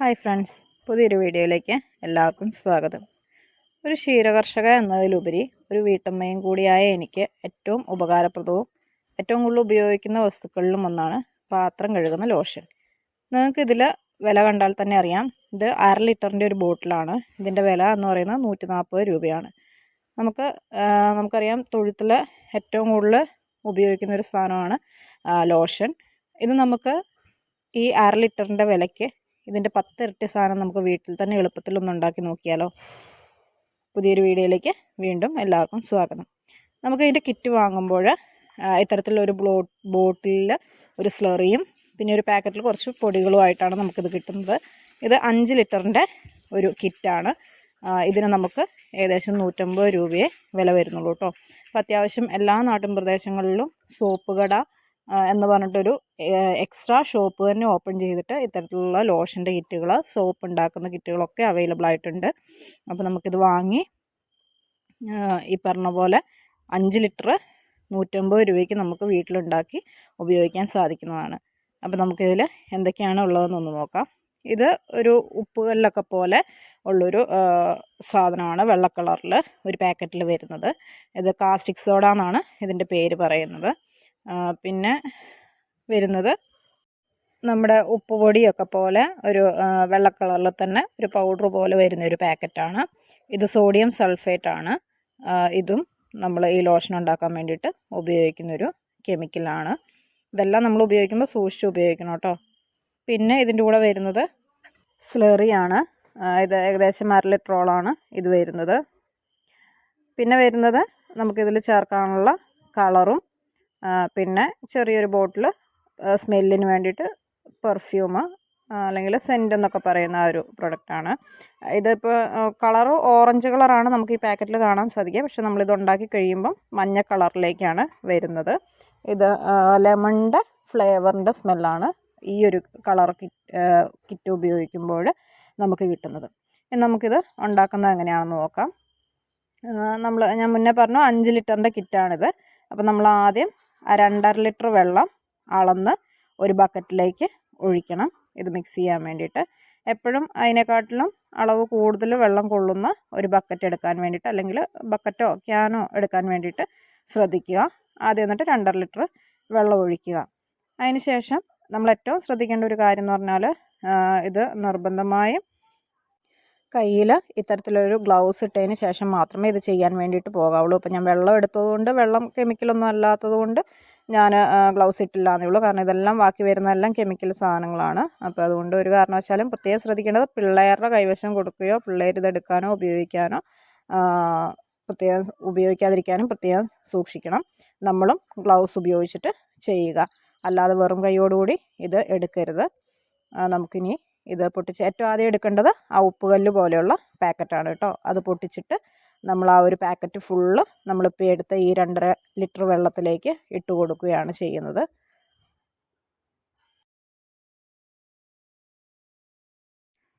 Hi friends പുതിയൊരു വീഡിയോയിലേക്ക് എല്ലാവർക്കും സ്വാഗതം. ഒരു ക്ഷീരകർഷക എന്നതിലുപരി ഒരു വീട്ടമ്മയും കൂടിയായ എനിക്ക് ഏറ്റവും ഉപകാരപ്രദവും ഏറ്റവും കൂടുതൽ ഉപയോഗിക്കുന്ന വസ്തുക്കളിലും ഒന്നാണ് പാത്രം കഴുകുന്ന ലോഷൻ. നിങ്ങൾക്ക് ഇതിൽ വില കണ്ടാൽ തന്നെ അറിയാം ഇത് അര ലിറ്ററിന്റെ ഒരു ബോട്ടിലാണ്. ഇതിന്റെ വില എന്ന് പറയുന്നത് നൂറ്റി നാൽപ്പത് രൂപയാണ്. നമുക്ക് നമുക്കറിയാം തൊഴുത്തിൽ ഏറ്റവും കൂടുതൽ ഉപയോഗിക്കുന്ന ഒരു സാധനമാണ് ലോഷൻ. ഇത് നമുക്ക് ഈ അര ലിറ്ററിന്റെ വിലയ്ക്ക് ഇതിന്റെ പത്തിരട്ടി സാധനം നമുക്ക് വീട്ടിൽ തന്നെ എളുപ്പത്തിൽ ഒന്ന് ഉണ്ടാക്കി നോക്കിയാലോ? പുതിയൊരു വീഡിയോയിലേക്ക് വീണ്ടും എല്ലാവർക്കും സ്വാഗതം. നമുക്ക് ഇതിന്റെ കിറ്റ് വാങ്ങുമ്പോൾ ഇത്തരത്തിലൊരു ബ്ലോ ബോട്ടിലിൽ ഒരു സ്ലറിയും പിന്നെ ഒരു പാക്കറ്റിൽ കുറച്ച് പൊടികളുമായിട്ടാണ് നമുക്കിത് കിട്ടുന്നത്. ഇത് അഞ്ച് ലിറ്ററിന്റെ ഒരു കിറ്റാണ് ഇതിന് നമുക്ക് ഏകദേശം നൂറ്റമ്പത് രൂപയെ വില വരുന്നുള്ളൂ കേട്ടോ. അപ്പോൾ അത്യാവശ്യം എല്ലാ നാട്ടിൻ പ്രദേശങ്ങളിലും സോപ്പ് കട എന്ന് പറഞ്ഞിട്ടൊരു എക്സ്ട്രാ ഷോപ്പ് തന്നെ ഓപ്പൺ ചെയ്തിട്ട് ഇത്തരത്തിലുള്ള ലോഷന്റെ കിറ്റുകൾ സോപ്പ് ഉണ്ടാക്കുന്ന കിറ്റുകളൊക്കെ അവൈലബിൾ ആയിട്ടുണ്ട്. അപ്പോൾ നമുക്കിത് വാങ്ങി ഈ പറഞ്ഞ പോലെ അഞ്ച് ലിറ്റർ നൂറ്റമ്പത് രൂപയ്ക്ക് നമുക്ക് വീട്ടിലുണ്ടാക്കി ഉപയോഗിക്കാൻ സാധിക്കുന്നതാണ്. അപ്പോൾ നമുക്കിതിൽ എന്തൊക്കെയാണ് ഉള്ളതെന്നൊന്ന് നോക്കാം. ഇത് ഒരു ഉപ്പുകല്ലൊക്കെ പോലെ ഉള്ളൊരു സാധനമാണ് വെള്ള കളറിൽ ഒരു പാക്കറ്റിൽ വരുന്നത്. ഇത് കാസ്റ്റിക് സോഡ എന്നാണ് ഇതിന്റെ പേര് പറയുന്നത്. പിന്നെ വരുന്നത് നമ്മുടെ ഉപ്പ് പൊടിയൊക്കെ പോലെ ഒരു വെള്ളക്കളറിൽ വെള്ള കളറിൽ തന്നെ ഒരു പൗഡർ പോലെ വരുന്ന ഒരു പാക്കറ്റാണ് ഇത് സോഡിയം സൾഫേറ്റ് ആണ്. ഇതും നമ്മൾ ഈ ലോഷൻ ഉണ്ടാക്കാൻ വേണ്ടിയിട്ട് ഉപയോഗിക്കുന്നൊരു കെമിക്കലാണ് ഇതെല്ലാം നമ്മൾ ഉപയോഗിക്കുമ്പോൾ സൂക്ഷിച്ച് ഉപയോഗിക്കണം കേട്ടോ. പിന്നെ ഇതിന്റെ കൂടെ വരുന്നത് സ്ലറിയാണ് ഇത് ഏകദേശം അര ലിറ്ററോളാണ് ഇത് വരുന്നത്. പിന്നെ വരുന്നത് നമുക്കിതിൽ ചേർക്കാനുള്ള കളറും പിന്നെ ചെറിയൊരു ബോട്ടിൽ സ്മെല്ലിന് വേണ്ടിയിട്ട് പെർഫ്യൂമ് അല്ലെങ്കിൽ സെന്റ് എന്നൊക്കെ പറയുന്ന ആ ഒരു പ്രൊഡക്റ്റാണ് ഇതിപ്പോൾ കളറ് ഓറഞ്ച് കളറാണ് നമുക്ക് ഈ പാക്കറ്റിൽ കാണാൻ സാധിക്കുക. പക്ഷെ നമ്മളിത് ഉണ്ടാക്കി കഴിയുമ്പം മഞ്ഞ കളറിലേക്കാണ് വരുന്നത്. ഇത് ലെമണിന്റെ ഫ്ലേവറിന്റെ സ്മെല്ലാണ് ഈ ഒരു കളർ കിറ്റ് ഉപയോഗിക്കുമ്പോൾ നമുക്ക് കിട്ടുന്നത്. നമുക്കിത് ഉണ്ടാക്കുന്നത് എങ്ങനെയാണെന്ന് നോക്കാം. നമ്മൾ ഞാൻ മുന്നേ പറഞ്ഞു അഞ്ച് ലിറ്ററിന്റെ കിറ്റാണിത് അപ്പോൾ നമ്മൾ ആദ്യം ആ രണ്ടര ലിറ്റർ വെള്ളം അളന്ന് ഒരു ബക്കറ്റിലേക്ക് ഒഴിക്കണം. ഇത് മിക്സ് ചെയ്യാൻ വേണ്ടിയിട്ട്. എപ്പോഴും അതിനെക്കാട്ടിലും അളവ് കൂടുതൽ വെള്ളം കൊള്ളുന്ന ഒരു ബക്കറ്റ് എടുക്കാൻ വേണ്ടിയിട്ട് അല്ലെങ്കിൽ ബക്കറ്റോ ക്യാനോ എടുക്കാൻ വേണ്ടിയിട്ട് ശ്രദ്ധിക്കുക. ആദ്യം എന്നിട്ട് രണ്ടര ലിറ്റർ വെള്ളം ഒഴിക്കുക. അതിന് ശേഷം നമ്മൾ ഏറ്റവും ശ്രദ്ധിക്കേണ്ട ഒരു കാര്യം എന്ന് പറഞ്ഞാൽ ഇത് നിർബന്ധമായും കയ്യിൽ ഇത്തരത്തിലൊരു ഗ്ലൗസ് ഇട്ടതിന് ശേഷം മാത്രമേ ഇത് ചെയ്യാൻ വേണ്ടിയിട്ട് പോകാവുള്ളൂ. ഇപ്പം ഞാൻ വെള്ളം എടുത്തതുകൊണ്ട് വെള്ളം കെമിക്കലൊന്നും അല്ലാത്തതുകൊണ്ട് ഞാൻ ഗ്ലൗസ് ഇട്ടില്ല എന്നേ ഉള്ളൂ. കാരണം ഇതെല്ലാം ബാക്കി വരുന്നതെല്ലാം കെമിക്കൽ സാധനങ്ങളാണ്. അപ്പോൾ അതുകൊണ്ട് ഒരു കാരണവശാലും പ്രത്യേകം ശ്രദ്ധിക്കേണ്ടത് പിള്ളേരുടെ കൈവശം കൊടുക്കുകയോ പിള്ളേർ ഇതെടുക്കാനോ ഉപയോഗിക്കാനോ പ്രത്യേകം ഉപയോഗിക്കാതിരിക്കാനും പ്രത്യേകം സൂക്ഷിക്കണം. നമ്മളും ഗ്ലൗസ് ഉപയോഗിച്ചിട്ട് ചെയ്യുക. അല്ലാതെ വെറും കൈയോടുകൂടി ഇത് എടുക്കരുത്. നമുക്കിനി ഇത് പൊട്ടിച്ച് ഏറ്റവും ആദ്യം എടുക്കേണ്ടത് ആ ഉപ്പുകല്ല് പോലെയുള്ള പാക്കറ്റാണ് കേട്ടോ. അത് പൊട്ടിച്ചിട്ട് നമ്മൾ ആ ഒരു പാക്കറ്റ് ഫുള്ള് നമ്മളിപ്പോൾ എടുത്ത ഈ രണ്ടര ലിറ്റർ വെള്ളത്തിലേക്ക് ഇട്ട് കൊടുക്കുകയാണ് ചെയ്യുന്നത്.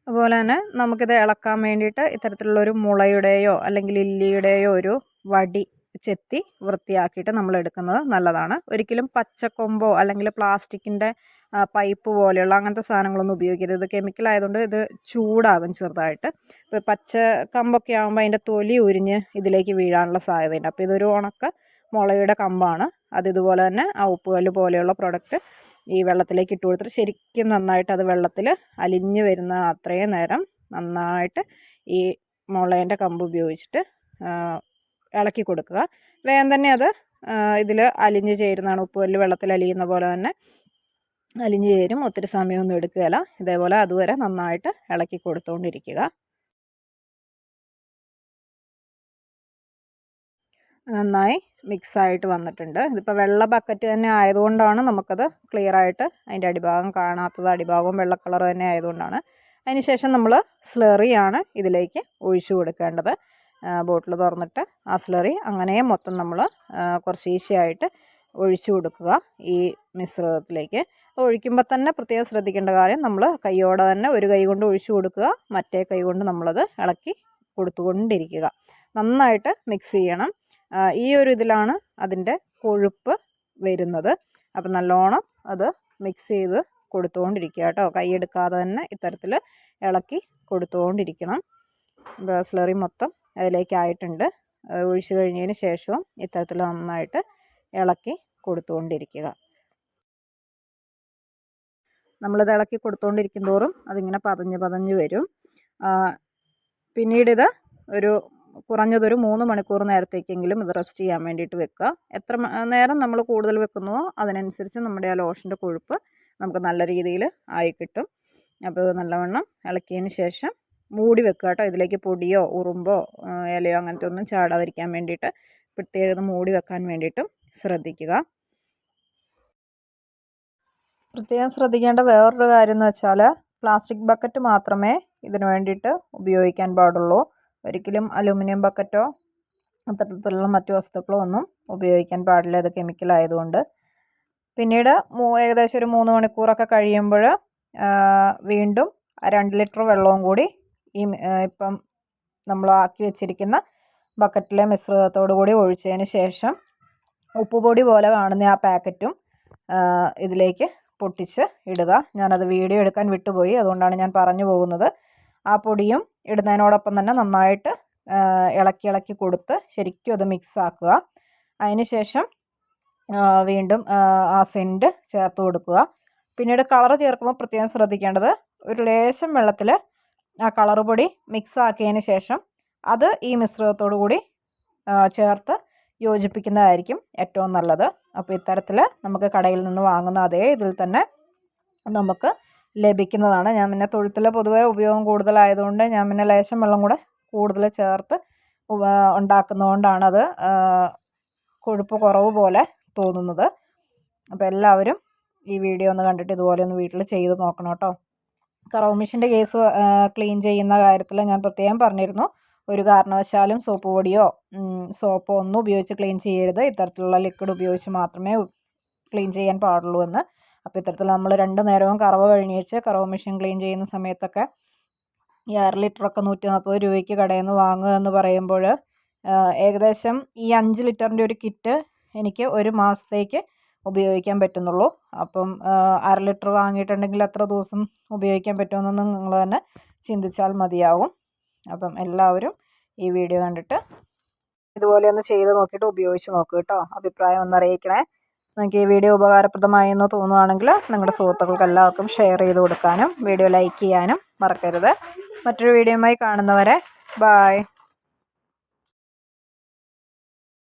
അതുപോലെ തന്നെ നമുക്കിത് ഇളക്കാൻ വേണ്ടിയിട്ട് ഇത്തരത്തിലുള്ളൊരു മുളയുടെയോ അല്ലെങ്കിൽ ഇല്ലിയുടെയോ ഒരു വടി ചെത്തി വൃത്തിയാക്കിയിട്ട് നമ്മൾ എടുക്കുന്നത് നല്ലതാണ്. ഒരിക്കലും പച്ചക്കൊമ്പോ അല്ലെങ്കിൽ പ്ലാസ്റ്റിക്കിന്റെ പൈപ്പ് പോലെയുള്ള അങ്ങനത്തെ സാധനങ്ങളൊന്നും ഉപയോഗിക്കരുത്. ഇത് കെമിക്കൽ ആയതുകൊണ്ട് ഇത് ചൂടാകും ചെറുതായിട്ട്. ഇപ്പോൾ പച്ച കമ്പൊക്കെ ആകുമ്പോൾ അതിന്റെ തൊലി ഉരിഞ്ഞ് ഇതിലേക്ക് വീഴാനുള്ള സാധ്യതയുണ്ട്. അപ്പോൾ ഇതൊരു ഉണക്ക മുളയുടെ കമ്പാണ്. അത് ഇതുപോലെ തന്നെ ആ ഉപ്പുകല്ല് പോലെയുള്ള പ്രൊഡക്റ്റ് ഈ വെള്ളത്തിലേക്ക് ഇട്ട് കൊടുത്തിട്ട് ശരിക്കും നന്നായിട്ട് അത് വെള്ളത്തിൽ അലിഞ്ഞു വരുന്ന അത്രയും നേരം നന്നായിട്ട് ഈ മുളേന്റെ കമ്പ് ഉപയോഗിച്ചിട്ട് ഇളക്കി കൊടുക്കുക. വേഗം തന്നെ അത് ഇതിൽ അലിഞ്ഞ് ചേരുന്നതാണ്. ഉപ്പുകല്ല് വെള്ളത്തിൽ അലിയുന്ന പോലെ തന്നെ അലിഞ്ഞ് ചേരും. ഒത്തിരി സമയമൊന്നും എടുക്കുകയില്ല. ഇതേപോലെ അതുവരെ നന്നായിട്ട് ഇളക്കി കൊടുത്തുകൊണ്ടിരിക്കുക നന്നായി മിക്സായിട്ട് വന്നിട്ടുണ്ട്. ഇതിപ്പോൾ വെള്ള ബക്കറ്റ് തന്നെ ആയതുകൊണ്ടാണ് നമുക്കത് ക്ലിയറായിട്ട് അതിന്റെ അടിഭാഗം കാണാത്തത്. അടിഭാഗവും വെള്ള കളർ തന്നെ ആയതുകൊണ്ടാണ്. അതിനുശേഷം നമ്മൾ സ്ലറിയാണ് ഇതിലേക്ക് ഒഴിച്ചു കൊടുക്കേണ്ടത്. ബോട്ടിൽ തുറന്നിട്ട് ആ സ്ലറി അങ്ങനെ മൊത്തം നമ്മൾ കുറച്ച് ഈസിയായിട്ട് ഒഴിച്ചു കൊടുക്കുക ഈ മിശ്രിതത്തിലേക്ക്. ഒഴിക്കുമ്പോൾ തന്നെ പ്രത്യേകം ശ്രദ്ധിക്കേണ്ട കാര്യം നമ്മൾ കൈയോടെ തന്നെ ഒരു കൈ കൊണ്ട് ഒഴിച്ചു കൊടുക്കുക മറ്റേ കൈ കൊണ്ട് നമ്മളത് ഇളക്കി കൊടുത്തുകൊണ്ടിരിക്കുക. നന്നായിട്ട് മിക്സ് ചെയ്യണം. ഈ ഒരു ഇതിലാണ് അതിന്റെ കൊഴുപ്പ് വരുന്നത്. അപ്പം നല്ലോണം അത് മിക്സ് ചെയ്ത് കൊടുത്തുകൊണ്ടിരിക്കുക കേട്ടോ. കൈയെടുക്കാതെ തന്നെ ഇത്തരത്തിൽ ഇളക്കി കൊടുത്തുകൊണ്ടിരിക്കണം. സ്ലറി മൊത്തം അതിലേക്കായിട്ടുണ്ട്. ഒഴിച്ച് കഴിഞ്ഞതിന് ശേഷവും ഇത്തരത്തിൽ നന്നായിട്ട് ഇളക്കി കൊടുത്തുകൊണ്ടിരിക്കുക. നമ്മളിത് ഇളക്കി കൊടുത്തുകൊണ്ടിരിക്കും തോറും അതിങ്ങനെ പതഞ്ഞ് പതഞ്ഞ് വരും. പിന്നീടിത് ഒരു കുറഞ്ഞതൊരു മൂന്ന് മണിക്കൂർ നേരത്തേക്കെങ്കിലും ഇത് റെസ്റ്റ് ചെയ്യാൻ വേണ്ടിയിട്ട് വെക്കുക. എത്ര നേരം നമ്മൾ കൂടുതൽ വെക്കുന്നുവോ അതിനനുസരിച്ച് നമ്മുടെ ആ ലോഷന്റെ കൊഴുപ്പ് നമുക്ക് നല്ല രീതിയിൽ ആയി കിട്ടും. അപ്പോൾ നല്ലവണ്ണം ഇളക്കിയതിന് ശേഷം മൂടി വെക്കുക കേട്ടോ. ഇതിലേക്ക് പൊടിയോ ഉറുമ്പോ ഇലയോ അങ്ങനത്തെ ഒന്നും ചാടാതിരിക്കാൻ വേണ്ടിയിട്ട് പ്രത്യേകത മൂടി വെക്കാൻ വേണ്ടിയിട്ടും ശ്രദ്ധിക്കുക. പ്രത്യേകം ശ്രദ്ധിക്കേണ്ട വേറൊരു കാര്യം എന്ന് വെച്ചാൽ പ്ലാസ്റ്റിക് ബക്കറ്റ് മാത്രമേ ഇതിന് വേണ്ടിയിട്ട് ഉപയോഗിക്കാൻ പാടുള്ളൂ. ഒരിക്കലും അലുമിനിയം ബക്കറ്റോ അത്തരത്തിലുള്ള മറ്റു വസ്തുക്കളോ ഒന്നും ഉപയോഗിക്കാൻ പാടില്ല. ഇത് കെമിക്കൽ ആയതുകൊണ്ട്. പിന്നീട് ഏകദേശം ഒരു മൂന്ന് മണിക്കൂറൊക്കെ കഴിയുമ്പോൾ വീണ്ടും രണ്ട് ലിറ്റർ വെള്ളവും കൂടി ഈ ഇപ്പം നമ്മൾ ആക്കി വെച്ചിരിക്കുന്ന ബക്കറ്റിലെ മിശ്രിതത്തോടു കൂടി ഒഴിച്ചതിന് ശേഷം ഉപ്പുപൊടി പോലെ കാണുന്ന ആ പാക്കറ്റും ഇതിലേക്ക് പൊട്ടിച്ച് ഇടുക. ഞാനത് വീഡിയോ എടുക്കാൻ വിട്ടുപോയി. അതുകൊണ്ടാണ് ഞാൻ പറഞ്ഞു പോകുന്നത്. ആ പൊടിയും ഇടുന്നതിനോടൊപ്പം തന്നെ നന്നായിട്ട് ഇളക്കി ഇളക്കി കൊടുത്ത് ശരിക്കും അത് മിക്സ് ആക്കുക. അതിന് ശേഷം വീണ്ടും ആ സെന്റ് ചേർത്ത് കൊടുക്കുക. പിന്നീട് കളർ ചേർക്കുമ്പോൾ പ്രത്യേകം ശ്രദ്ധിക്കേണ്ടത് ഒരു ലേശം വെള്ളത്തിൽ ആ കളർ പൊടി മിക്സ് ആക്കിയതിന് ശേഷം അത് ഈ മിശ്രിതത്തോടു കൂടി ചേർത്ത് യോജിപ്പിക്കുന്നതായിരിക്കും ഏറ്റവും നല്ലത്. അപ്പോൾ ഇത്തരത്തിൽ നമുക്ക് കടയിൽ നിന്ന് വാങ്ങുന്ന അതേ ഇതിൽ തന്നെ നമുക്ക് ലഭിക്കുന്നതാണ്. ഞാൻ പിന്നെ തൊഴുത്തിൽ പൊതുവെ ഉപയോഗം കൂടുതലായതുകൊണ്ട് ഞാൻ പിന്നെ ലേശം വെള്ളം കൂടെ കൂടുതൽ ചേർത്ത് ഉണ്ടാക്കുന്നതുകൊണ്ടാണ് അത് കൊഴുപ്പ് കുറവ് പോലെ തോന്നുന്നത്. അപ്പോൾ എല്ലാവരും ഈ വീഡിയോ ഒന്ന് കണ്ടിട്ട് ഇതുപോലെ ഒന്ന് വീട്ടിൽ ചെയ്ത് നോക്കണം കേട്ടോ. കറവ് മെഷീന്റെ കേസ് ക്ലീൻ ചെയ്യുന്ന കാര്യത്തിൽ ഞാൻ പ്രത്യേകം പറഞ്ഞിരുന്നു. ഒരു കാരണവശാലും സോപ്പ് പൊടിയോ സോപ്പോ ഒന്നും ഉപയോഗിച്ച് ക്ലീൻ ചെയ്യരുത്. ഇത്തരത്തിലുള്ള ലിക്വിഡ് ഉപയോഗിച്ച് മാത്രമേ ക്ലീൻ ചെയ്യാൻ പാടുള്ളൂ എന്ന്. അപ്പോൾ ഇത്തരത്തിൽ നമ്മൾ രണ്ട് നേരവും കറവ് കഴിഞ്ഞ് വെച്ച് കറവ് മെഷീൻ ക്ലീൻ ചെയ്യുന്ന സമയത്തൊക്കെ ഈ അര ലിറ്ററൊക്കെ നൂറ്റി നാൽപ്പത് രൂപയ്ക്ക് കടയിൽ നിന്ന് വാങ്ങുക എന്ന് പറയുമ്പോൾ ഏകദേശം ഈ അഞ്ച് ലിറ്ററിന്റെ ഒരു കിറ്റ് എനിക്ക് ഒരു മാസത്തേക്ക് ഉപയോഗിക്കാൻ പറ്റുന്നുള്ളൂ. അപ്പം അര ലിറ്റർ വാങ്ങിയിട്ടുണ്ടെങ്കിൽ എത്ര ദിവസം ഉപയോഗിക്കാൻ പറ്റുമെന്ന് നിങ്ങൾ തന്നെ ചിന്തിച്ചാൽ മതിയാവും. അപ്പം എല്ലാവരും ഈ വീഡിയോ കണ്ടിട്ട് ഇതുപോലെ ഒന്ന് ചെയ്ത് നോക്കിയിട്ട് ഉപയോഗിച്ച് നോക്കൂ കേട്ടോ. അഭിപ്രായം ഒന്ന് അറിയിക്കണേ. നിങ്ങൾക്ക് ഈ വീഡിയോ ഉപകാരപ്രദമായി എന്ന് തോന്നുകയാണെങ്കിൽ നിങ്ങളുടെ സുഹൃത്തുക്കൾക്ക് എല്ലാവർക്കും ഷെയർ ചെയ്ത് കൊടുക്കാനും വീഡിയോ ലൈക്ക് ചെയ്യാനും മറക്കരുത്. മറ്റൊരു വീഡിയോയുമായി കാണുന്നവരെ ബായ്